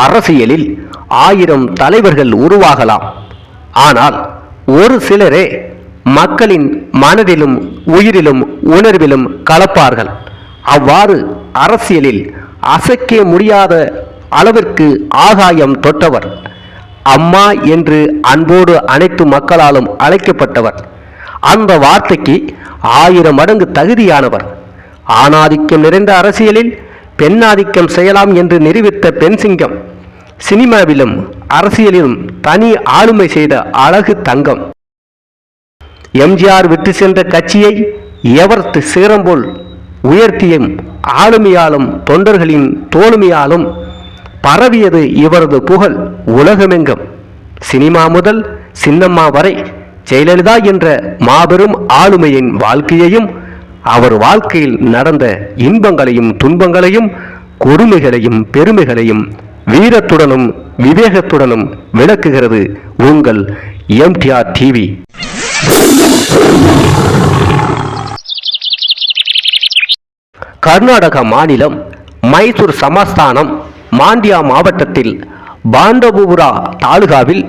அரசியலில் ஆயிரம் தலைவர்கள் உருவாகலாம். ஆனால் ஒரு சிலரே மக்களின் மனதிலும் உயிரிலும் உணர்விலும் கலப்பார்கள். அவ்வாறு அரசியலில் அசைக்க முடியாத அளவிற்கு ஆகாயம் தொட்டவர். அம்மா என்று அன்போடு அனைத்து மக்களாலும் அழைக்கப்பட்டவர். அந்த வார்த்தைக்கு ஆயிரம் மடங்கு தகுதியானவர். ஆணாதிக்கம் நிறைந்த அரசியலில் பெண்ணாதிக்கம் செய்யலாம் என்று நிரூபித்த பெண் சிங்கம் சினிமாவிலும் அரசியலிலும் தனி ஆளுமை செய்த அழகு தங்கம். எம்ஜிஆர் விட்டு சென்ற கட்சியை எவர்த்து சேரம்போல் உயர்த்தியும் ஆளுமையாலும் தொண்டர்களின் தோளுமையாலும் பரவியது இவரது புகழ் உலகமெங்கும். சினிமா முதல் சின்னம்மா வரை ஜெயலலிதா என்ற மாபெரும் ஆளுமையின் வாழ்க்கையையும் அவர் வாழ்க்கையில் நடந்த இன்பங்களையும் துன்பங்களையும் கொடுமைகளையும் பெருமைகளையும் வீரத்துடனும் விவேகத்துடனும் விளக்குகிறது உங்கள் எம்டிஆர் டிவி. கர்நாடக மாநிலம் மைசூர் சமஸ்தானம் மாண்டியா மாவட்டத்தில் பாண்டபுபுரா தாலுகாவில்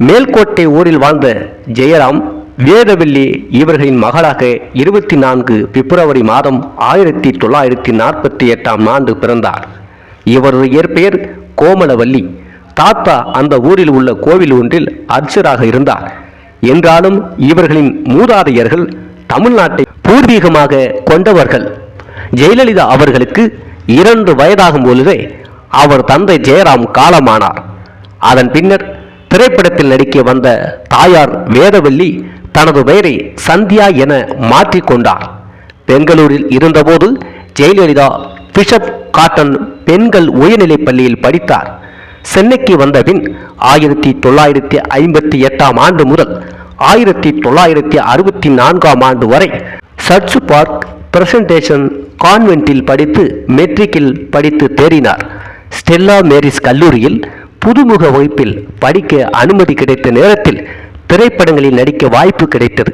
மேல்கோட்டை ஊரில் வாழ்ந்த ஜெயராம் வேதவெள்ளி இவர்களின் மகளாக இருபத்தி நான்கு பிப்ரவரி மாதம் ஆயிரத்தி தொள்ளாயிரத்தி நாற்பத்தி எட்டாம் ஆண்டு பிறந்தார். இவரது இயற்பெயர் கோமலவல்லி. தாத்தா அந்த ஊரில் உள்ள கோவில் ஒன்றில் அர்ச்சராக இருந்தார். என்றாலும் இவர்களின் மூதாதையர்கள் தமிழ்நாட்டை பூர்வீகமாக கொண்டவர்கள். ஜெயலலிதா அவர்களுக்கு இரண்டு வயதாகும் பொழுதே அவர் தந்தை ஜெயராம் காலமானார். அதன் பின்னர் திரைப்படத்தில் நடிக்க வந்த தாயார் வேதவல்லி தனது பெயரை சந்தியா என மாற்றிக்கொண்டார். பெங்களூரில் இருந்தபோது ஜெயலலிதா பிஷப் காட்டன் பெண்கள் உயர்நிலைப் பள்ளியில் படித்தார். சென்னைக்கு வந்தபின் ஆயிரத்தி தொள்ளாயிரத்தி ஐம்பத்தி எட்டாம் ஆண்டு முதல் ஆயிரத்தி தொள்ளாயிரத்தி அறுபத்தி நான்காம் ஆண்டு வரை சர்ச் பார்க் பிரசன்டேஷன் கான்வென்ட்டில் படித்து மெட்ரிக்கில் படித்து தேறினார். ஸ்டெல்லா மேரிஸ் கல்லூரியில் புதுமுக வகுப்பில் படிக்க அனுமதி கிடைத்த நேரத்தில் திரைப்படங்களில் நடிக்க வாய்ப்பு கிடைத்தது.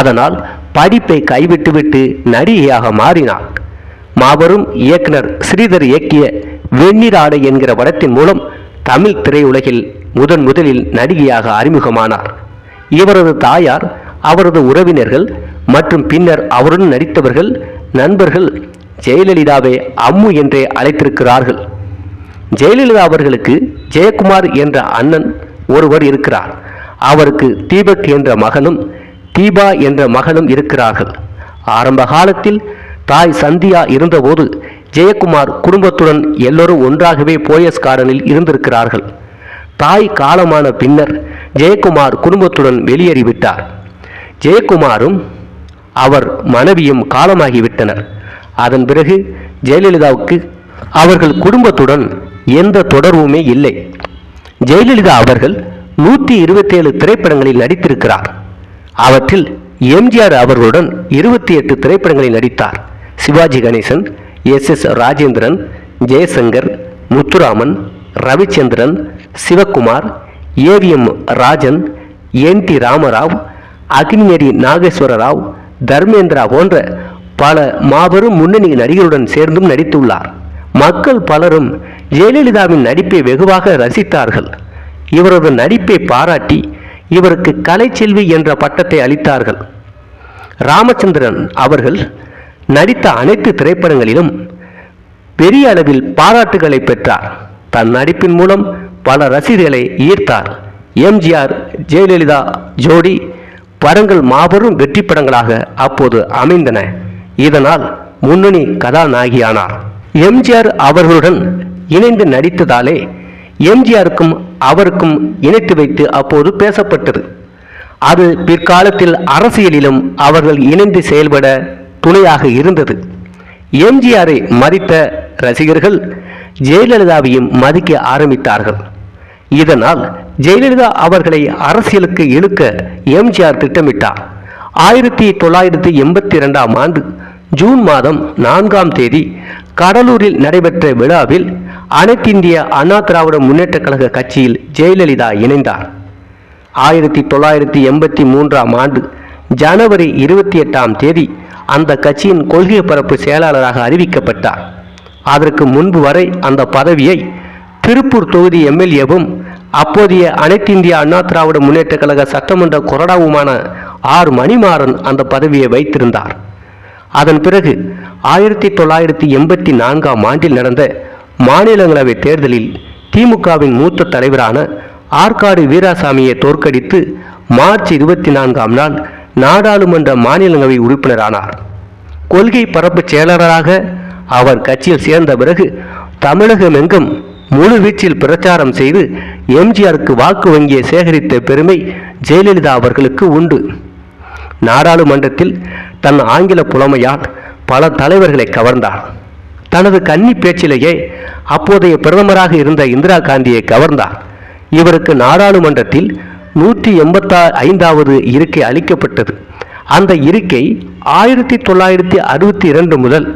அதனால் படிப்பை கைவிட்டுவிட்டு நடிகையாக மாறினார். மாபெரும் இயக்குனர் ஸ்ரீதர் இயக்கிய வெண்ணிராடை என்கிற படத்தின் மூலம் தமிழ் திரையுலகில் முதன் முதலில் நடிகையாக அறிமுகமானார். இவரது தாயார் அவரது உறவினர்கள் மற்றும் பின்னர் அவருடன் நடித்தவர்கள் நண்பர்கள் ஜெயலலிதாவை அம்மு என்றே அழைத்திருக்கிறார்கள். ஜெயலலிதா அவர்களுக்கு ஜெயக்குமார் என்ற அண்ணன் ஒருவர் இருக்கிறார். அவருக்கு தீபக் என்ற மகனும் தீபா என்ற மகனும் இருக்கிறார்கள். ஆரம்ப காலத்தில் தாய் சந்தியா இருந்தபோது ஜெயக்குமார் குடும்பத்துடன் எல்லோரும் ஒன்றாகவே போயஸ் கார்டனில் இருந்திருக்கிறார்கள். தாய் காலமான பின்னர் ஜெயக்குமார் குடும்பத்துடன் வெளியேறிவிட்டார். ஜெயக்குமாரும் அவர் மனைவியும் காலமாகிவிட்டனர். அதன் பிறகு ஜெயலலிதாவுக்கு அவர்கள் குடும்பத்துடன் எந்த தொடர்புமே இல்லை. ஜெயலலிதா அவர்கள் நூற்றி இருபத்தேழு திரைப்படங்களில் நடித்திருக்கிறார். அவற்றில் எம்ஜிஆர் அவர்களுடன் இருபத்தி எட்டு திரைப்படங்களில் நடித்தார். Sivaji Ganesan S S Rajendran Jaishankar Muthuraman Ravichandran Sivakumar AVM Rajan N T Ramarao அக்னியடி Nageswara Rao Dharmendra போன்ற பல மாபெரும் முன்னணி நடிகருடன் சேர்ந்தும் நடித்துள்ளார். மக்கள் பலரும் ஜெயலலிதாவின் நடிப்பை வெகுவாக ரசித்தார்கள். இவரது நடிப்பை பாராட்டி இவருக்கு கலைச்செல்வி என்ற பட்டத்தை அளித்தார்கள். ராமச்சந்திரன் அவர்கள் நடித்த அனைத்து திரைப்படங்களிலும் பெரிய அளவில் பாராட்டுகளை பெற்றார். தன் நடிப்பின் மூலம் பல ரசிகர்களை ஈர்த்தார். எம்ஜிஆர் ஜெயலலிதா ஜோடி படங்கள் மாபெரும் வெற்றி படங்களாக அப்போது அமைந்தன. இதனால் முன்னணி கதாநாயகியானார். எம்ஜிஆர் அவர்களுடன் இணைந்து நடித்ததாலே எம்ஜிஆருக்கும் அவருக்கும் இணைத்து வைத்து அப்போது பேசப்பட்டது. அது பிற்காலத்தில் அரசியலிலும் அவர்கள் இணைந்து செயல்பட துணையாக இருந்தது. எம்ஜிஆரை மதித்த ரசிகர்கள் ஜெயலலிதாவையும் மதிக்க ஆரம்பித்தார்கள். இதனால் ஜெயலலிதா அவர்களை அரசியலுக்கு இழுக்க எம்ஜிஆர் திட்டமிட்டார். ஆயிரத்தி தொள்ளாயிரத்தி எண்பத்தி இரண்டாம் ஆண்டு ஜூன் மாதம் நான்காம் தேதி கடலூரில் நடைபெற்ற விழாவில் அனைத்திந்திய அண்ணா திராவிட முன்னேற்ற கழக கட்சியில் ஜெயலலிதா இணைந்தார். ஆயிரத்தி தொள்ளாயிரத்தி எண்பத்தி மூன்றாம் ஆண்டு ஜனவரி இருபத்தி எட்டாம் தேதி அந்த கட்சியின் கொள்கை பரப்பு செயலாளராக அறிவிக்கப்பட்டார். அதற்கு முன்பு வரை அந்த பதவியை திருப்பூர் தொகுதி எம்எல்ஏவும் அப்போதைய அனைத்திந்திய அண்ணா திராவிட முன்னேற்ற கழக சட்டமன்ற கொறடாவுமான ஆர். மணிமாறன் அந்த பதவியை வைத்திருந்தார். அதன் பிறகு ஆயிரத்தி தொள்ளாயிரத்தி எண்பத்தி நான்காம் ஆண்டில் நடந்த மாநிலங்களவை தேர்தலில் திமுகவின் மூத்த தலைவரான ஆற்காடு வீராசாமியை தோற்கடித்து மார்ச் இருபத்தி நான்காம் நாள் நாடாளுமன்ற மாநிலங்களவை உறுப்பினரானார். கொள்கை பரப்பு செயலாளராக அவர் கட்சியில் சேர்ந்த பிறகு தமிழகமெங்கும் முழு வீச்சில் பிரச்சாரம் செய்து எம்ஜிஆருக்கு வாக்கு வங்கியை சேகரித்த பெருமை ஜெயலலிதா அவர்களுக்கு உண்டு. நாடாளுமன்றத்தில் தன் ஆங்கில புலமையால் பல தலைவர்களை கவர்ந்தார். தனது கன்னி பேச்சிலேயே அப்போதைய பிரதமராக இருந்த இந்திரா காந்தியை கவர்ந்தார். இவருக்கு நாடாளுமன்றத்தில் நூற்றி எண்பத்தா ஐந்தாவது இருக்கை அளிக்கப்பட்டது. அந்த இருக்கை ஆயிரத்தி தொள்ளாயிரத்தி அறுபத்தி இரண்டு முதல்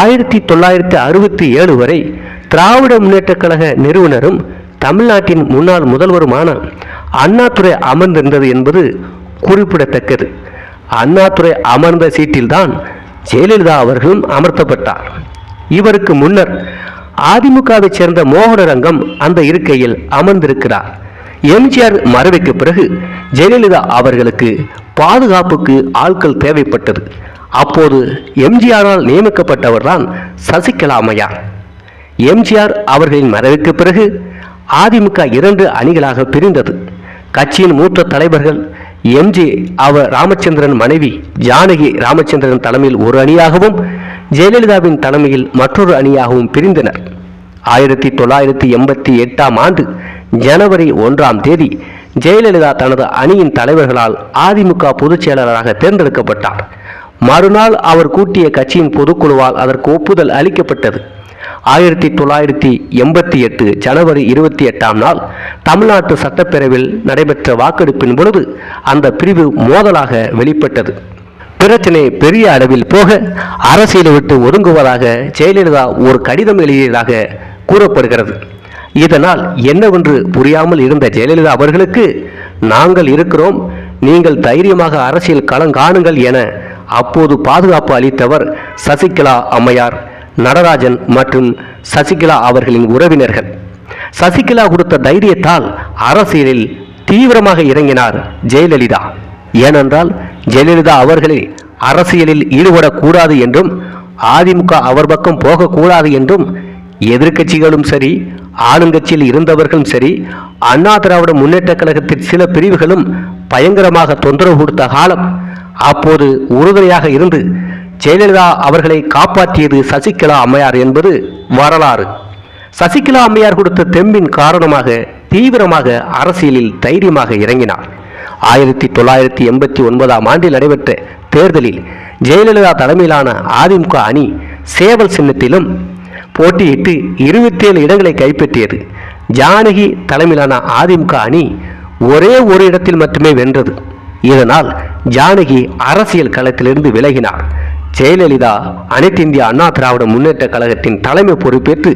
ஆயிரத்தி தொள்ளாயிரத்தி அறுபத்தி ஏழு வரை திராவிட முன்னேற்றக் கழக நிறுவனரும் தமிழ்நாட்டின் முன்னாள் முதல்வருமான அண்ணாதுரை அமர்ந்திருந்தது என்பது குறிப்பிடத்தக்கது. அண்ணாதுரை அமர்ந்த சீட்டில்தான் ஜெயலலிதா அவர்களும் அமர்த்தப்பட்டார். இவருக்கு முன்னர் அதிமுகவை சேர்ந்த மோகனரங்கம் அந்த இருக்கையில் அமர்ந்திருக்கிறார். எம்ஜிஆர் மறைவுக்கு பிறகு ஜெயலலிதா அவர்களுக்கு பாதுகாப்புக்கு ஆட்கள் தேவைப்பட்டது. அப்போது எம்ஜிஆரால் நியமிக்கப்பட்டவர்தான் சசிகலா அம்மையார் எம்ஜிஆர் அவர்களின் மறைவுக்கு பிறகு அதிமுக இரண்டு அணிகளாக பிரிந்தது. கட்சியின் மூத்த தலைவர்கள் எம்ஜி அவர் ராமச்சந்திரன் மனைவி ஜானகி ராமச்சந்திரன் தலைமையில் ஒரு அணியாகவும் ஜெயலலிதாவின் தலைமையில் மற்றொரு அணியாகவும் பிரிந்தனர். ஆயிரத்தி தொள்ளாயிரத்தி எண்பத்தி எட்டாம் ஆண்டு ஜனவரி ஒன்றாம் தேதி ஜெயலலிதா தனது அணியின் தலைவர்களால் அதிமுக பொதுச் செயலாளராக தேர்ந்தெடுக்கப்பட்டார். மறுநாள் அவர் கூட்டிய கட்சியின் பொதுக்குழுவால் அதற்கு ஒப்புதல் அளிக்கப்பட்டது. ஆயிரத்தி தொள்ளாயிரத்தி எண்பத்தி எட்டு ஜனவரி இருபத்தி எட்டாம் நாள் தமிழ்நாட்டு சட்டப்பேரவையில் நடைபெற்ற வாக்கெடுப்பின் பொழுது அந்த பிரிவு மோதலாக வெளிப்பட்டது. பிரச்சனை பெரிய அளவில் போக அரசியலை விட்டு ஒதுங்குவதாக ஜெயலலிதா ஒரு கடிதம் எழுதியதாக கூறப்படுகிறது. இதனால் என்னவென்று புரியாமல் இருந்த ஜெயலலிதா அவர்களுக்கு நாங்கள் இருக்கிறோம் நீங்கள் தைரியமாக அரசியல் களங்காணுங்கள் என அப்போது பாதுகாப்பு அளித்தவர் சசிகலா அம்மையார் நடராஜன் மற்றும் சசிகலா அவர்களின் உறவினர்கள். சசிகலா கொடுத்த தைரியத்தால் அரசியலில் தீவிரமாக இறங்கினார் ஜெயலலிதா. ஏனென்றால் ஜெயலலிதா அவர்களே அரசியலில் ஈடுபடக்கூடாது என்றும் அதிமுக அவர் பக்கம் போகக்கூடாது என்றும் எதிர்க்கட்சிகளும் சரி ஆளுங்கட்சியில் இருந்தவர்களும் சரி அண்ணா திராவிட முன்னேற்ற கழகத்தின் சில பிரிவுகளும் பயங்கரமாக தொந்தரவு கொடுத்த காலம் அப்போது உறுதுணையாக இருந்து ஜெயலலிதா அவர்களை காப்பாற்றியது சசிகலா அம்மையார் என்பது வரலாறு. சசிகலா அம்மையார் கொடுத்த தெம்பின் காரணமாக தீவிரமாக அரசியலில் தைரியமாக இறங்கினார். ஆயிரத்தி தொள்ளாயிரத்தி எண்பத்தி ஒன்பதாம் ஆண்டில் நடைபெற்ற தேர்தலில் ஜெயலலிதா தலைமையிலான அதிமுக அணி சேவல் சின்னத்திலும் போட்டியிட்டு இருபத்தி ஏழு இடங்களை கைப்பற்றியது. ஜானகி தலைமையிலான அதிமுக அணி ஒரே ஒரு இடத்தில் மட்டுமே வென்றது. இதனால் ஜானகி அரசியல் களத்திலிருந்து விலகினார். ஜெயலலிதா அனைத்து இந்திய அண்ணா திராவிட முன்னேற்ற கழகத்தின் தலைமை பொறுப்பேற்று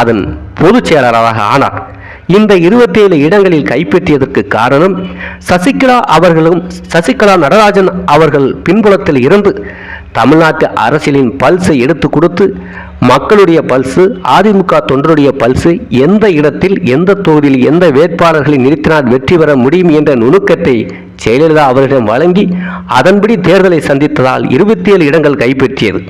அதன் பொதுச் செயலாளராக ஆனார். இந்த இருபத்தேழு இடங்களில் கைப்பற்றியதற்கு காரணம் சசிகலா அவர்களும் சசிகலா நடராஜன் அவர்கள் பின்புலத்தில் இருந்து தமிழ்நாட்டு அரசியலின் பல்ஸை எடுத்து கொடுத்து மக்களுடைய பல்சு அதிமுக தொண்டருடைய பல்சு எந்த இடத்தில் எந்த தொகுதியில் எந்த வேட்பாளர்களை நிறுத்தினால் வெற்றி பெற முடியும் என்ற நுணுக்கத்தை ஜெயலலிதா அவர்களிடம் வழங்கி அதன்படி தேர்தலை சந்தித்ததால் இருபத்தி ஏழு இடங்கள் கைப்பற்றியது.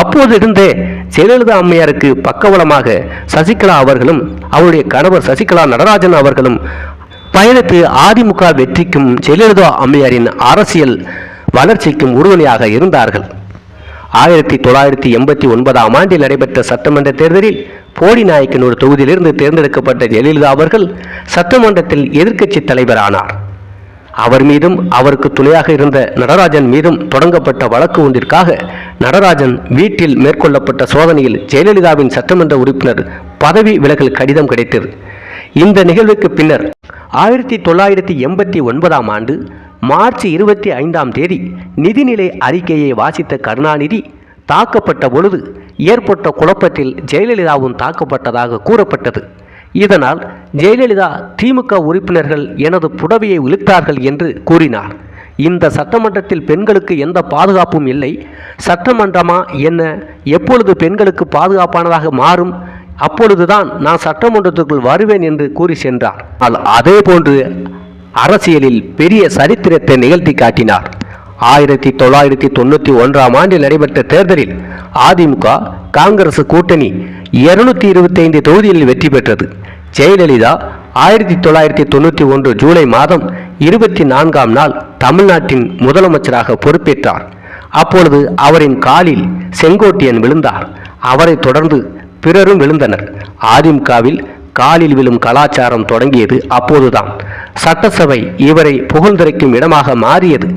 அப்போது இருந்தே ஜெயலலிதா அம்மையாருக்கு பக்கவளமாக சசிகலா அவர்களும் அவருடைய கணவர் சசிகலா நடராஜன் அவர்களும் பயணித்து அதிமுக வெற்றிக்கும் ஜெயலலிதா அம்மையாரின் அரசியல் வளர்ச்சிக்கும் உறுதுணையாக இருந்தார்கள். ஆயிரத்தி தொள்ளாயிரத்தி எண்பத்தி ஒன்பதாம் ஆண்டில் நடைபெற்ற சட்டமன்ற தேர்தலில் போடி நாயக்கனூர் தொகுதியிலிருந்து தேர்ந்தெடுக்கப்பட்ட ஜெயலலிதா அவர்கள் சட்டமன்றத்தில் எதிர்க்கட்சி தலைவரானார். அவர் மீதும் அவருக்கு துணையாக இருந்த நடராஜன் மீதும் தொடங்கப்பட்ட வழக்கு ஒன்றிற்காக நடராஜன் வீட்டில் மேற்கொள்ளப்பட்ட சோதனையில் ஜெயலலிதாவின் சட்டமன்ற உறுப்பினர் பதவி விலகல் கடிதம் கிடைத்தது. இந்த நிகழ்வுக்கு பின்னர் ஆயிரத்தி தொள்ளாயிரத்தி எண்பத்தி ஒன்பதாம் ஆண்டு மார்ச் இருபத்தி ஐந்தாம் தேதி நிதிநிலை அறிக்கையை வாசித்த கருணாநிதி தாக்கப்பட்ட பொழுது ஏற்பட்ட குழப்பத்தில் ஜெயலலிதாவும் தாக்கப்பட்டதாக கூறப்பட்டது. இதனால் ஜெயலலிதா திமுக உறுப்பினர்கள் எனது புடவையை இழுத்தார்கள் என்று கூறினார். இந்த சட்டமன்றத்தில் பெண்களுக்கு எந்த பாதுகாப்பும் இல்லை. சட்டமன்றமா என்ன? எப்பொழுது பெண்களுக்கு பாதுகாப்பானதாக மாறும்? அப்பொழுதுதான் நான் சட்டமன்றத்துக்குள் வருவேன் என்று கூறி சென்றார். ஆனால் அதே போன்று அரசியலில் பெரிய சரித்திரத்தை நிகழ்த்தி காட்டினார். ஆயிரத்தி தொள்ளாயிரத்தி தொண்ணூற்றி ஒன்றாம் ஆண்டில் நடைபெற்ற தேர்தலில் அதிமுக காங்கிரஸ் கூட்டணி இருநூத்தி இருபத்தி ஐந்து தொகுதிகளில் வெற்றி பெற்றது. ஜெயலலிதா ஆயிரத்தி தொள்ளாயிரத்தி தொண்ணூற்றி ஒன்று ஜூலை மாதம் இருபத்தி நான்காம் நாள் தமிழ்நாட்டின் முதலமைச்சராக பொறுப்பேற்றார். அப்பொழுது அவரின் காலில் செங்கோட்டியன் விழுந்தார். அவரை தொடர்ந்து பிறரும் விழுந்தனர். அதிமுகவில் காலில் விழும் கலாச்சாரம் தொடங்கியது அப்போதுதான். சட்டசபை இவரை புகழ்ந்திருக்கும் இடமாக மாறியது.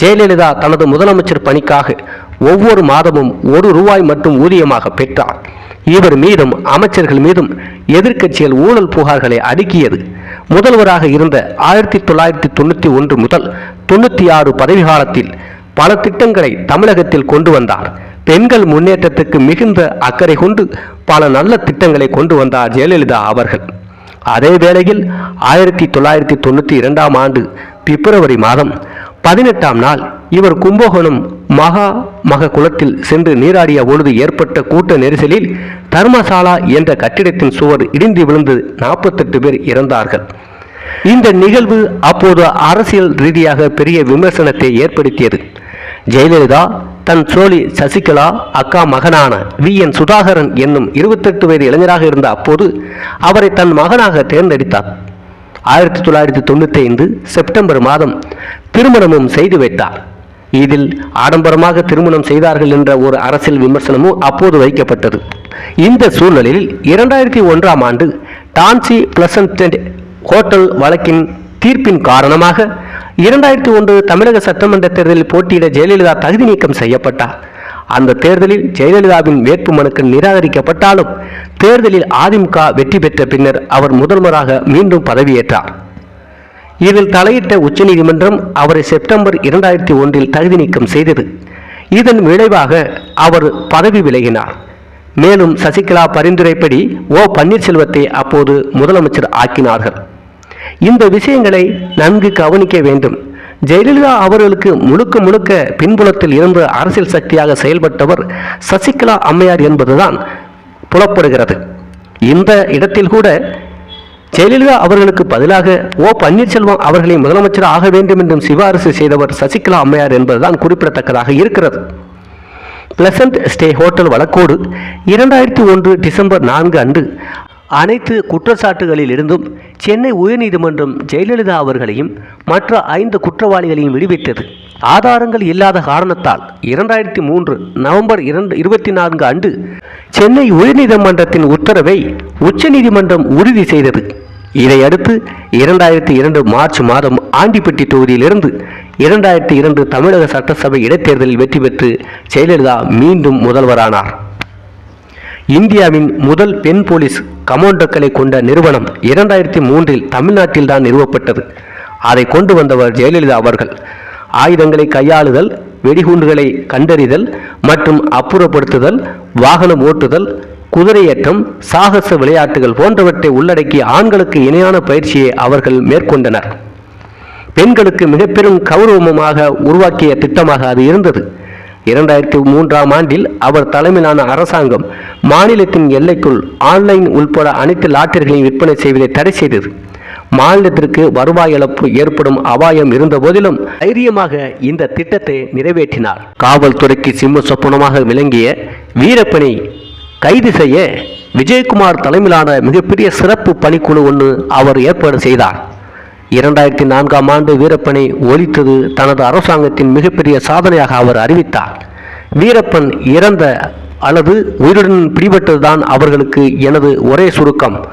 ஜெயலலிதா தனது முதலமைச்சர் பணிக்காக ஒவ்வொரு மாதமும் ஒரு ரூபாய் மட்டும் ஊதியமாக பெற்றார். இவர் மீதும் அமைச்சர்கள் மீதும் எதிர்க்கட்சிகள் ஊழல் புகார்களை அடுக்கியது. முதல்வராக இருந்த ஆயிரத்தி தொள்ளாயிரத்தி தொண்ணூற்றி ஒன்று முதல் தொண்ணூற்றி ஆறு பதவி காலத்தில் பல திட்டங்களை தமிழகத்தில் கொண்டு வந்தார். பெண்கள் முன்னேற்றத்துக்கு மிகுந்த அக்கறை கொண்டு பல நல்ல திட்டங்களை கொண்டு வந்தார் ஜெயலலிதா அவர்கள். அதே வேளையில் ஆயிரத்தி தொள்ளாயிரத்தி தொண்ணூற்றி இரண்டாம் ஆண்டு பிப்ரவரி மாதம் பதினெட்டாம் நாள் இவர் கும்பகோணம் மகா மக குளத்தில் சென்று நீராடிய பொழுது ஏற்பட்ட கூட்ட நெரிசலில் தர்மசாலா என்ற கட்டிடத்தின் சுவர் இடிந்து விழுந்து நாற்பத்தெட்டு பேர் இறந்தார்கள். இந்த நிகழ்வு அப்போது அரசியல் ரீதியாக பெரிய விமர்சனத்தை ஏற்படுத்தியது. ஜெயலலிதா தன் சோழி சசிகலா அக்கா மகனான வி என் சுதாகரன் என்னும் இருபத்தெட்டு வயது இளைஞராக இருந்த அப்போது அவரை தன் மகனாக தேர்ந்தெடுத்தார். ஆயிரத்தி தொள்ளாயிரத்தி தொண்ணூற்றி ஐந்து செப்டம்பர் மாதம் திருமணமும் செய்து வைத்தார். இதில் ஆடம்பரமாக திருமணம் செய்தார்கள் என்ற ஒரு அரசியல் விமர்சனமும் அப்போது வைக்கப்பட்டது. இந்த சூழ்நிலையில் இரண்டாயிரத்தி ஒன்றாம் ஆண்டு டான்சி பிளசன்ட் ஹோட்டல் வழக்கின் தீர்ப்பின் காரணமாக இரண்டாயிரத்தி ஒன்று தமிழக சட்டமன்ற தேர்தலில் போட்டியிட ஜெயலலிதா தகுதி நீக்கம் செய்யப்பட்டார். அந்த தேர்தலில் ஜெயலலிதாவின் வேட்பு மனுக்கு நிராகரிக்கப்பட்டாலும் தேர்தலில் அதிமுக வெற்றி பெற்ற பின்னர் அவர் முதல்வராக மீண்டும் பதவியேற்றார். இதில் தலையிட்ட உச்சநீதிமன்றம் அவரை செப்டம்பர் இரண்டாயிரத்தி ஒன்றில் தகுதி நீக்கம் செய்தது. இதன் விளைவாக அவர் பதவி விலகினார். மேலும் சசிகலா பரிந்துரைப்படி ஓ பன்னீர்செல்வத்தை அப்போது முதலமைச்சர் ஆக்கினார்கள். இந்த விஷயங்களை நன்கு கவனிக்க வேண்டும். ஜெயலலிதா அவர்களுக்கு முழுக்க முழுக்க பின்புலத்தில் இருந்து அரசியல் சக்தியாக செயல்பட்டவர் சசிகலா அம்மையார் என்பதுதான் புலப்படுகிறது. இந்த இடத்தில் கூட ஜெயலலிதா அவர்களுக்கு பதிலாக ஓ பன்னீர்செல்வம் அவர்களை முதலமைச்சர் ஆக வேண்டும் என்றும் சிபாரிசு செய்தவர் சசிகலா அம்மையார் என்பதுதான் குறிப்பிடத்தக்கதாக இருக்கிறது. பிளசன்ட் ஸ்டே ஹோட்டல் வழக்கோடு இரண்டாயிரத்தி ஒன்று டிசம்பர் நான்கு அன்று அனைத்து குற்றச்சாட்டுகளில் இருந்தும் சென்னை உயர்நீதிமன்றம் ஜெயலலிதா அவர்களையும் மற்ற ஐந்து குற்றவாளிகளையும் விடுவித்தது. ஆதாரங்கள் இல்லாத காரணத்தால் இரண்டாயிரத்தி மூன்று நவம்பர் இரண்டு இருபத்தி நான்கு அன்று சென்னை உயர்நீதிமன்றத்தின் உத்தரவை உச்சநீதிமன்றம் உறுதி செய்தது. இதையடுத்து இரண்டாயிரத்தி இரண்டு மார்ச் மாதம் ஆண்டிப்பட்டி தொகுதியிலிருந்து இரண்டாயிரத்தி இரண்டு தமிழக சட்டசபை இடைத்தேர்தலில் வெற்றி பெற்று ஜெயலலிதா மீண்டும் முதல்வரானார். இந்தியாவின் முதல் பெண் போலீஸ் கமாண்டோக்களை கொண்ட நிறுவனம் இரண்டாயிரத்தி மூன்றில் தமிழ்நாட்டில்தான் நிறுவப்பட்டது. அதை கொண்டு வந்தவர் ஜெயலலிதா அவர்கள். ஆயுதங்களை கையாளுதல் வெடிகுண்டுகளை கண்டறிதல் மற்றும் அப்புறப்படுத்துதல் வாகனம் ஓட்டுதல் குதிரையேற்றம் சாகச விளையாட்டுகள் போன்றவற்றை உள்ளடக்கி ஆண்களுக்கு இணையான பயிற்சியை அவர்கள் மேற்கொண்டனர். பெண்களுக்கு மிக பெரும் கௌரவமாக உருவாக்கிய திட்டமாக அது இருந்தது. இரண்டாயிரத்தி மூன்றாம் ஆண்டில் அவர் தலைமையிலான அரசாங்கம் மாநிலத்தின் எல்லைக்குள் ஆன்லைன் உள்பட அனைத்து லாட்டரிகளையும் விற்பனை செய்வதை தடை செய்தது. மாநிலத்திற்கு வருவாய் இழப்பு ஏற்படும் அபாயம் இருந்த போதிலும் தைரியமாக இந்த திட்டத்தை நிறைவேற்றினார். காவல்துறைக்கு சிம்ம சொப்பனமாக விளங்கிய வீரப்பனை கைது செய்ய விஜயகுமார் தலைமையிலான மிகப்பெரிய சிறப்பு பணிக்குழு ஒன்று அவர் ஏற்பாடு செய்தார். இரண்டாயிரத்தி நான்காம் ஆண்டு வீரப்பனை ஒழித்தது தனது அரசாங்கத்தின் மிகப்பெரிய சாதனையாக அவர் அறிவித்தார். வீரப்பன் இறந்த அல்லது உயிருடன் பிடிபட்டதுதான் அவர்களுக்கு எனது ஒரே சுருக்கம்.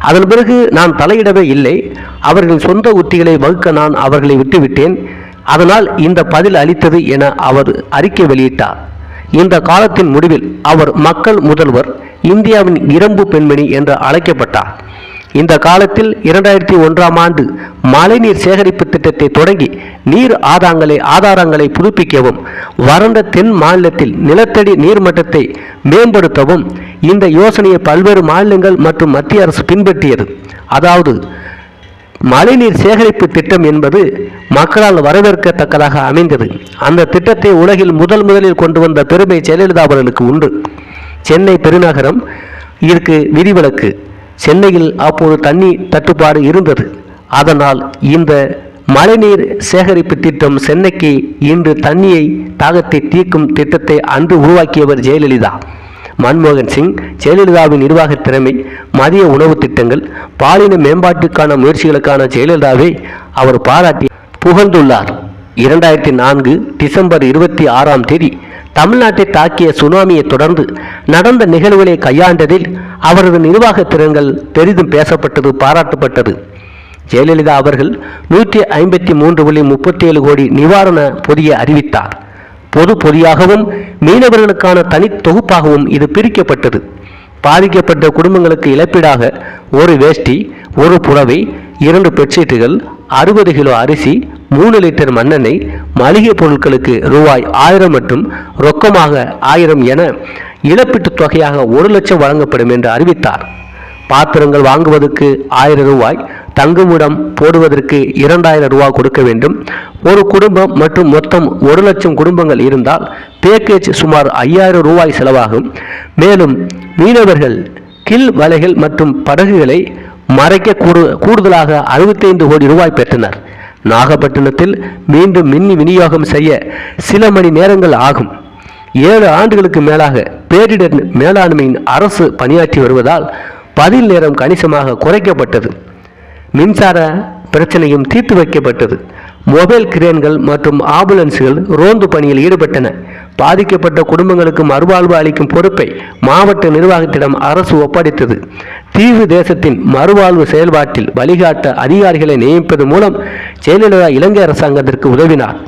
அதன் பிறகு நான் தலையிடவே இல்லை. அவர்களின் சொந்த உத்திகளை வகுக்க நான் அவர்களை விட்டுவிட்டேன். அதனால் இந்த பதில் அளித்தது என அவர் அறிக்கை வெளியிட்டார். இந்த காலத்தின் முடிவில் அவர் மக்கள் முதல்வர் இந்தியாவின் இரும்பு பெண்மணி என்று அழைக்கப்பட்டார். இந்த காலத்தில் இரண்டாயிரத்தி ஒன்றாம் ஆண்டு மழைநீர் சேகரிப்பு திட்டத்தை தொடங்கி நீர் ஆதாரங்களை ஆதாரங்களை புதுப்பிக்கவும் வறண்ட தென் மாநிலத்தில் நிலத்தடி நீர்மட்டத்தை மேம்படுத்தவும் இந்த யோசனையை பல்வேறு மாநிலங்கள் மற்றும் மத்திய அரசு பின்பற்றியது. அதாவது மழைநீர் சேகரிப்பு திட்டம் என்பது மக்களால் வரவேற்கத்தக்கதாக அமைந்தது. அந்த திட்டத்தை உலகில் முதல் முதலில் கொண்டு வந்த பெருமை ஜெயலலிதா அவர்களுக்கு உண்டு. சென்னை பெருநகரம் இதற்கு விதிவிலக்கு. சென்னையில் அப்போது தண்ணி தட்டுப்பாடு இருந்தது. அதனால் இந்த மழைநீர் சேகரிப்பு திட்டம் சென்னைக்கு இன்று தண்ணியை தாகத்தை தீர்க்கும் திட்டத்தை அன்று உருவாக்கியவர் ஜெயலலிதா. மன்மோகன் சிங் ஜெயலலிதாவின் நிர்வாக திறமை மதிய உணவு திட்டங்கள் பாலின மேம்பாட்டுக்கான முயற்சிகளுக்கான ஜெயலலிதாவை அவர் பாராட்டி புகழ்ந்துள்ளார். இரண்டாயிரத்தி நான்கு டிசம்பர் இருபத்தி ஆறாம் தேதி தமிழ்நாட்டை தாக்கிய சுனாமியை தொடர்ந்து நடந்த நிகழ்வுகளை கையாண்டதில் அவரது நிர்வாக திறன்கள் பெரிதும் பேசப்பட்டது பாராட்டப்பட்டது. ஜெயலலிதா அவர்கள் நூற்றி ஐம்பத்தி மூன்று புள்ளி முப்பத்தி ஏழு கோடி நிவாரண பொதியை அறிவித்தார். பொது பொதியாகவும் மீனவர்களுக்கான தனி தொகுப்பாகவும் இது பிரிக்கப்பட்டது. பாதிக்கப்பட்ட குடும்பங்களுக்கு இழப்பீடாக ஒரு வேஷ்டி ஒரு புடவை இரண்டு பெட்ஷீட்டுகள் அறுபது கிலோ அரிசி மூணு லிட்டர் மண்ணெண்ணெய் மளிகை பொருட்களுக்கு ரூபாய் ஆயிரம் மற்றும் ரொக்கமாக ஆயிரம் என இழப்பீட்டுத் தொகையாக ஒரு லட்சம் வழங்கப்படும் என்று அறிவித்தார். பாத்திரங்கள் வாங்குவதற்கு ஆயிரம் ரூபாய் தங்குமிடம் போடுவதற்கு இரண்டாயிரம் ரூபாய் கொடுக்க வேண்டும். ஒரு குடும்பம் மற்றும் மொத்தம் ஒரு லட்சம் குடும்பங்கள் இருந்தால் பேக்கேஜ் சுமார் ஐயாயிரம் ரூபாய் செலவாகும். மேலும் மீனவர்கள் கில் வலைகள் மற்றும் படகுகளை மறைக்க கூடு கூடுதலாக அறுபத்தைந்து கோடி ரூபாய் பெற்றனர். நாகப்பட்டினத்தில் மீண்டும் மின் விநியோகம் செய்ய சில மணி நேரங்கள் ஆகும். ஏழு ஆண்டுகளுக்கு மேலாக பேரிடர் மேலாண்மையின் அரசு பணியாற்றி வருவதால் பதில் நேரம் கணிசமாக குறைக்கப்பட்டது. மின்சார பிரச்சனையும் தீர்த்து வைக்கப்பட்டது. மொபைல் கிரேன்கள் மற்றும் ஆம்புலன்ஸ்கள் ரோந்து பணியில் ஈடுபட்டன. பாதிக்கப்பட்ட குடும்பங்களுக்கு மறுவாழ்வு அளிக்கும் பொறுப்பை மாவட்ட நிர்வாகத்திடம் அரசு ஒப்படைத்தது. தீவு தேசத்தின் மறுவாழ்வு செயல்பாட்டில் வழிகாட்ட அதிகாரிகளை நியமிப்பது மூலம் ஜெயலலிதா இலங்கை அரசாங்கத்திற்கு உதவினார்.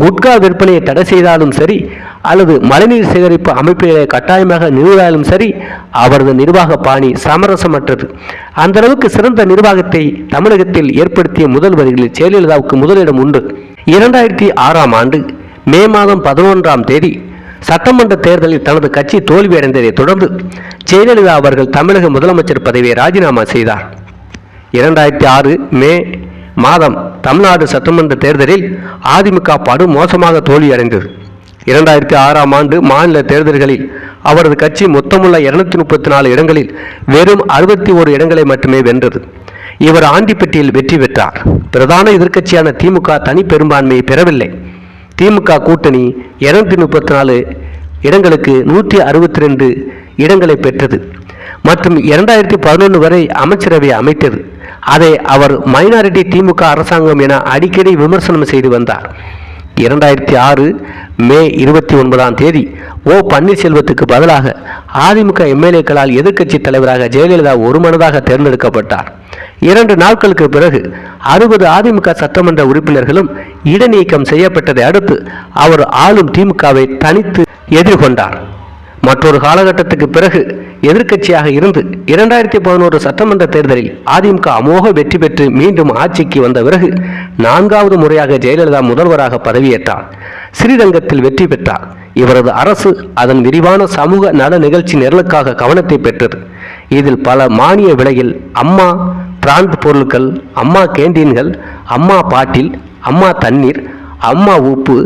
குட்கா விற்பனையை தடை செய்தாலும் சரி அல்லது மழைநீர் சேகரிப்பு அமைப்புகளை கட்டாயமாக நிறுவினாலும் சரி அவரது நிர்வாக பாணி சமரசமற்றது. அந்த அளவுக்கு சிறந்த நிர்வாகத்தை தமிழகத்தில் ஏற்படுத்திய முதல்வர்களில் ஜெயலலிதாவுக்கு முதலிடம் உண்டு. இரண்டாயிரத்தி ஆறாம் ஆண்டு மே மாதம் பதினொன்றாம் தேதி சட்டமன்ற தேர்தலில் தனது கட்சி தோல்வியடைந்ததை தொடர்ந்து ஜெயலலிதா அவர்கள் தமிழக முதலமைச்சர் பதவியை ராஜினாமா செய்தார். இரண்டாயிரத்தி ஆறு மே மாதம் தமிழ்நாடு சட்டமன்ற தேர்தலில் அதிமுக படு மோசமாக தோல்வியடைந்தது. இரண்டாயிரத்தி ஆறாம் ஆண்டு மாநில தேர்தல்களில் அவரது கட்சி மொத்தமுள்ள இருநூத்தி முப்பத்தி நாலு இடங்களில் வெறும் அறுபத்தி ஒரு இடங்களை மட்டுமே வென்றது. இவர் ஆண்டிப்பட்டியில் வெற்றி பெற்றார். பிரதான எதிர்க்கட்சியான திமுக தனி பெரும்பான்மையை பெறவில்லை. திமுக கூட்டணி இருநூத்தி முப்பத்தி நாலு இடங்களுக்கு நூற்றி அறுபத்தி ரெண்டு இடங்களை பெற்றது. மற்றும் இரண்டாயிரத்தி பதினொன்று வரை அமைச்சரவை அமைத்தது. அதை அவர் மைனாரிட்டி திமுக அரசாங்கம் என அடிக்கடி விமர்சனம் செய்து வந்தார். இரண்டாயிரத்தி ஆறு மே இருபத்தி ஒன்பதாம் தேதி ஓ பன்னீர்செல்வத்துக்கு பதிலாக அதிமுக எம்எல்ஏக்களால் எதிர்க்கட்சி தலைவராக ஜெயலலிதா ஒருமனதாக தேர்ந்தெடுக்கப்பட்டார். இரண்டு நாட்களுக்கு பிறகு அறுபது அதிமுக சட்டமன்ற உறுப்பினர்களும் இடைநீக்கம் செய்யப்பட்டதை அடுத்து அவர் ஆளும் திமுகவை தனித்து எதிர்கொண்டார். மற்றொரு காலகட்டத்துக்கு பிறகு எதிர்க்கட்சியாக இருந்து இரண்டாயிரத்தி பதினோரு சட்டமன்ற தேர்தலில் அதிமுக அமோக வெற்றி பெற்று மீண்டும் ஆட்சிக்கு வந்த பிறகு நான்காவது முறையாக ஜெயலலிதா முதல்வராக பதவியேற்றார். ஸ்ரீரங்கத்தில் வெற்றி பெற்றார். இவரது அரசு அதன் விரிவான சமூக நல நிகழ்ச்சி நிரலுக்காக கவனத்தை பெற்றது. இதில் பல மானிய விலையில் அம்மா பிராண்ட் பொருட்கள் அம்மா கேண்டீன்கள் அம்மா பாட்டில் அம்மா தண்ணீர் அம்மா உப்பு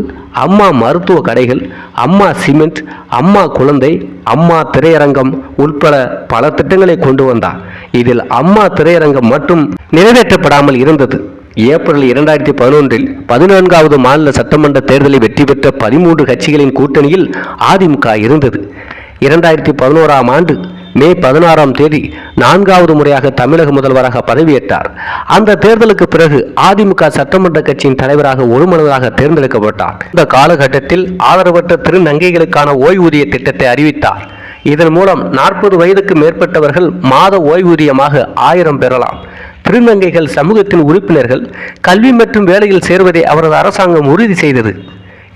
அம்மா மருத்துவ கடைகள் அம்மா சிமெண்ட் அம்மா குழந்தை அம்மா திரையரங்கம் உட்பட பல திட்டங்களை கொண்டு வந்தார் இதில் அம்மா திரையரங்கம் மட்டும் நிறைவேற்றப்படாமல் இருந்தது. ஏப்ரல் இரண்டாயிரத்தி பதினொன்றில் பதினான்காவது மாநில சட்டமன்ற தேர்தலில் வெற்றி பெற்ற பதிமூன்று கட்சிகளின் கூட்டணியில் அதிமுக இருந்தது. இரண்டாயிரத்தி பதினோராம் ஆண்டு மே பதினாறாம் தேதி நான்காவது முறையாக தமிழக முதல்வராக பதவியேற்றார். அந்த தேர்தலுக்கு பிறகு அதிமுக சட்டமன்ற கட்சியின் தலைவராக ஒருமனதாக தேர்ந்தெடுக்கப்பட்டார். இந்த காலகட்டத்தில் ஆதரவற்ற திருநங்கைகளுக்கான ஓய்வூதிய திட்டத்தை அறிவித்தார். இதன் மூலம் நாற்பது வயதுக்கு மேற்பட்டவர்கள் மாத ஓய்வூதியமாக ஆயிரம் பெறலாம். திருநங்கைகள் சமூகத்தின் உறுப்பினர்கள் கல்வி மற்றும் வேலையில் சேர்வதை அவரது அரசாங்கம் உறுதி செய்தது.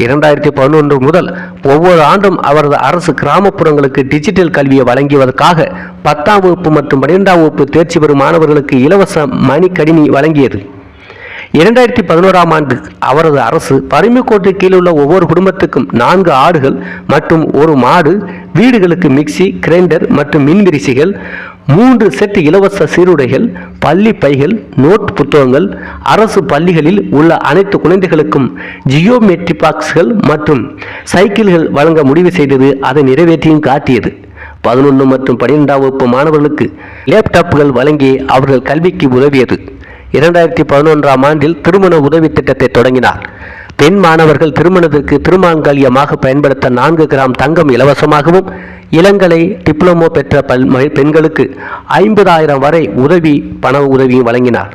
இரண்டாயிரத்தி பதினொன்று முதல் ஒவ்வொரு ஆண்டும் அவரது அரசு கிராமப்புறங்களுக்கு டிஜிட்டல் கல்வியை வழங்குவதற்காக பத்தாம் வகுப்பு மற்றும் பன்னிரெண்டாம் வகுப்பு தேர்ச்சி பெறும் மாணவர்களுக்கு இலவச மணிக்கணினி வழங்கியது. இரண்டாயிரத்தி பதினோராம் ஆண்டு அவரது அரசு பரிமைக்கோட்டு கீழே உள்ள ஒவ்வொரு குடும்பத்துக்கும் நான்கு ஆடுகள் மற்றும் ஒரு மாடு வீடுகளுக்கு மிக்சி கிரைண்டர் மற்றும் மின்விரிசிகள் மூன்று செட் இலவச சீருடைகள் பள்ளி பைகள் நோட் புத்தகங்கள் அரசு பள்ளிகளில் உள்ள அனைத்து குழந்தைகளுக்கும் ஜியோமெட்ரி பாக்ஸ்கள் மற்றும் சைக்கிள்கள் வழங்க முடிவு செய்தது அதை நிறைவேற்றியும் காட்டியது. பதினொன்று மற்றும் பன்னிரெண்டாம் வகுப்பு மாணவர்களுக்கு லேப்டாப்புகள் வழங்கி அவர்கள் கல்விக்கு உதவியது. இரண்டாயிரத்தி பதினொன்றாம் ஆண்டில் திருமண உதவி திட்டத்தை தொடங்கினார். பெண் மாணவர்கள் திருமணத்திற்கு திருமாங்கல்யமாக பயன்படுத்த நான்கு கிராம் தங்கம் இலவசமாகவும் இளங்கலை டிப்ளமோ பெற்ற பல் பெண்களுக்கு ஐம்பதாயிரம் வரை உதவி பண உதவியும் வழங்கினார்.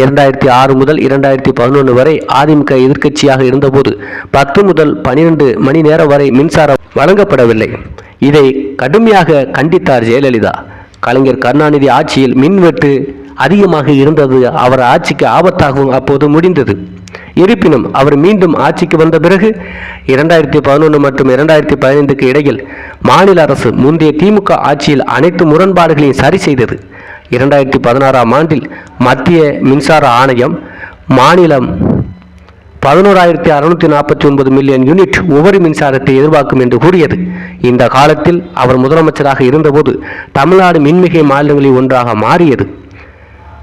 இரண்டாயிரத்தி ஆறு முதல் இரண்டாயிரத்தி பதினொன்று வரை அதிமுக எதிர்க்கட்சியாக இருந்தபோது பத்து முதல் பனிரெண்டு மணி நேரம் வரை மின்சாரம் வழங்கப்படவில்லை. இதை கடுமையாக கண்டித்தார் ஜெயலலிதா. கலைஞர் கருணாநிதி ஆட்சியில் மின்வெட்டு அதிகமாக இருந்தது. அவர் ஆட்சிக்கு ஆபத்தாகவும் அப்போது முடிந்தது. இருப்பினும் அவர் மீண்டும் ஆட்சிக்கு வந்த பிறகு இரண்டாயிரத்தி பதினொன்று மற்றும் இரண்டாயிரத்தி பதினைந்துக்கு இடையில் மாநில அரசு முந்தைய திமுக ஆட்சியில் அனைத்து முரண்பாடுகளையும் சரி செய்தது. இரண்டாயிரத்தி பதினாறாம் ஆண்டில் மத்திய மின்சார ஆணையம் மாநிலம் பதினோராயிரத்தி அறுநூத்தி நாற்பத்தி ஒன்பது மில்லியன் யூனிட் உபரி மின்சாரத்தை எதிர்பார்க்கும் என்று கூறியது. இந்த காலத்தில் அவர் முதலமைச்சராக இருந்தபோது தமிழ்நாடு மின்மிகை மாநிலங்களில் ஒன்றாக மாறியது.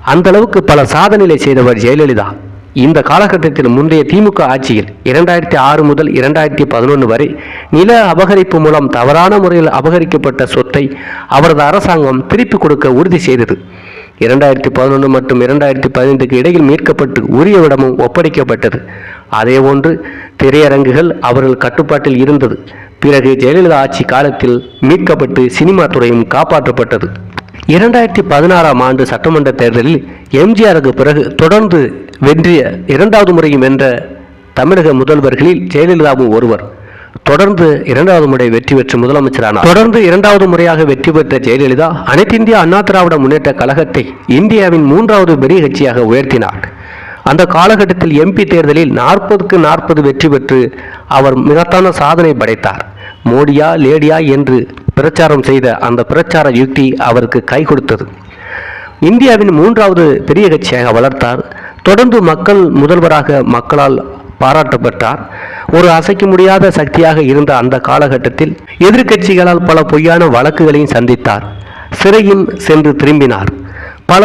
அந்த அளவுக்கு பல சாதனைகளை செய்தவர் ஜெயலலிதா. இந்த காலகட்டத்தில் முந்தைய திமுக ஆட்சியில் இரண்டாயிரத்தி ஆறு முதல் இரண்டாயிரத்தி பதினொன்று வரை நில அபகரிப்பு மூலம் தவறான முறையில் அபகரிக்கப்பட்ட சொத்தை அவரது அரசாங்கம் திருப்பிக் கொடுக்க உறுதி செய்தது. இரண்டாயிரத்தி பதினொன்று மற்றும் இரண்டாயிரத்தி பதினைந்துக்கு இடையில் மீட்கப்பட்டு உரிய ஒப்படைக்கப்பட்டது. ஒப்படைக்கப்பட்டது ஒன்று திரையரங்குகள் அவர்கள் கட்டுப்பாட்டில் இருந்தது. பிறகு ஜெயலலிதா ஆட்சி காலத்தில் மீட்கப்பட்டு சினிமா துறையும் காப்பாற்றப்பட்டது. இரண்டாயிரத்தி பதினாறாம் ஆண்டு சட்டமன்ற தேர்தலில் எம்ஜிஆருக்கு பிறகு தொடர்ந்து வென்றிய இரண்டாவது முறையும் வென்ற தமிழக முதல்வர்களில் ஜெயலலிதாவும் ஒருவர். தொடர்ந்து இரண்டாவது முறை வெற்றி பெற்று முதலமைச்சரானார். தொடர்ந்து இரண்டாவது முறையாக வெற்றி பெற்ற ஜெயலலிதா அனைத்து இந்திய அண்ணா திராவிட முன்னேற்ற கழகத்தை இந்தியாவின் மூன்றாவது பெரிய கட்சியாக உயர்த்தினார். அந்த காலகட்டத்தில் எம்பி தேர்தலில் நாற்பதுக்கு நாற்பது வெற்றி பெற்று அவர் மிகத்தான சாதனை படைத்தார். மோடியா லேடியா என்று பிரச்சாரம் செய்த அந்த பிரச்சார யுக்தி அவருக்கு கை கொடுத்தது. இந்தியாவின் மூன்றாவது பெரிய கட்சியாக வளர்த்தார். தொடர்ந்து மக்கள் முதல்வராக மக்களால் பாராட்டப்பட்டார். ஒரு அசைக்க முடியாத சக்தியாக இருந்த அந்த காலகட்டத்தில் எதிர்க்கட்சிகளால் பல பொய்யான வழக்குகளையும் சந்தித்தார். சிறையும் சென்று திரும்பினார். பல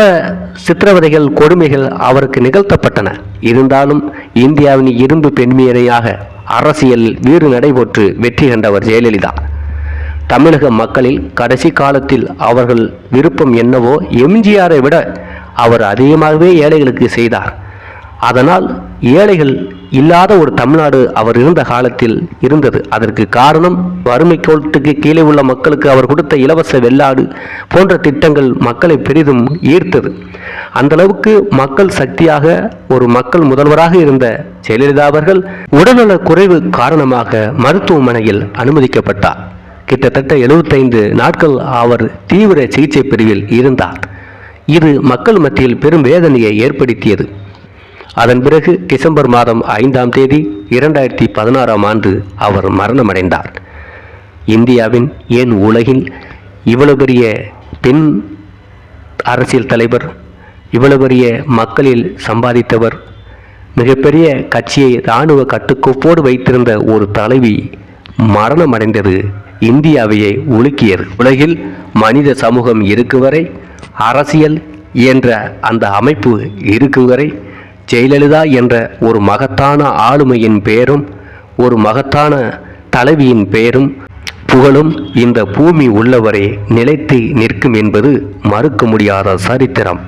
சித்திரவதைகள் கொடுமைகள் அவருக்கு நிகழ்த்தப்பட்டன. இருந்தாலும் இந்தியாவின் இரும்பு பெண்மையரையாக அரசியல் வீறு நடைபெற்று வெற்றி கண்டவர் ஜெயலலிதா. தமிழக மக்களில் கடைசி காலத்தில் அவர்கள் விருப்பம் என்னவோ எம்ஜிஆரை விட அவர் அதிகமாகவே ஏழைகளுக்கு செய்தார். அதனால் ஏழைகள் இல்லாத ஒரு தமிழ்நாடு அவர் இருந்த காலத்தில் இருந்தது. அதற்கு காரணம் வறுமை கோட்டுக்கு கீழே உள்ள மக்களுக்கு அவர் கொடுத்த இலவச வெள்ளாடு போன்ற திட்டங்கள் மக்களை பெரிதும் ஈர்த்தது. அந்த அளவுக்கு மக்கள் சக்தியாக ஒரு மக்கள் முதல்வராக இருந்த ஜெயலலிதா அவர்கள் உடல்நல குறைவு காரணமாக மருத்துவமனையில் அனுமதிக்கப்பட்டார். கிட்டத்தட்ட 75 நாட்கள் அவர் தீவிர சிகிச்சை பிரிவில் இருந்தார். இது மக்கள் மத்தியில் பெரும் வேதனையை ஏற்படுத்தியது. அதன் பிறகு டிசம்பர் மாதம் ஐந்தாம் தேதி இரண்டாயிரத்தி பதினாறாம் ஆண்டு அவர் மரணமடைந்தார். இந்தியாவின் ஏன் உலகில் இவ்வளவு பெரிய பெண் அரசியல் தலைவர் இவ்வளவு பெரிய மக்களில் சம்பாதித்தவர் மிகப்பெரிய கட்சியை இராணுவ கட்டுக்கோப்போடு வைத்திருந்த ஒரு தலைவி மரணமடைந்தது இந்தியாவையே உலுக்கியது. உலகில் மனித சமூகம் இருக்கும் வரை அரசியல் என்ற அந்த அமைப்பு இருக்கும் வரை ஜெயலலிதா என்ற ஒரு மகத்தான ஆளுமையின் பெயரும் ஒரு மகத்தான தலைவியின் பெயரும் புகழும் இந்த பூமி உள்ளவரை நிலைத்து நிற்கும் என்பது மறுக்க முடியாத சரித்திரம்.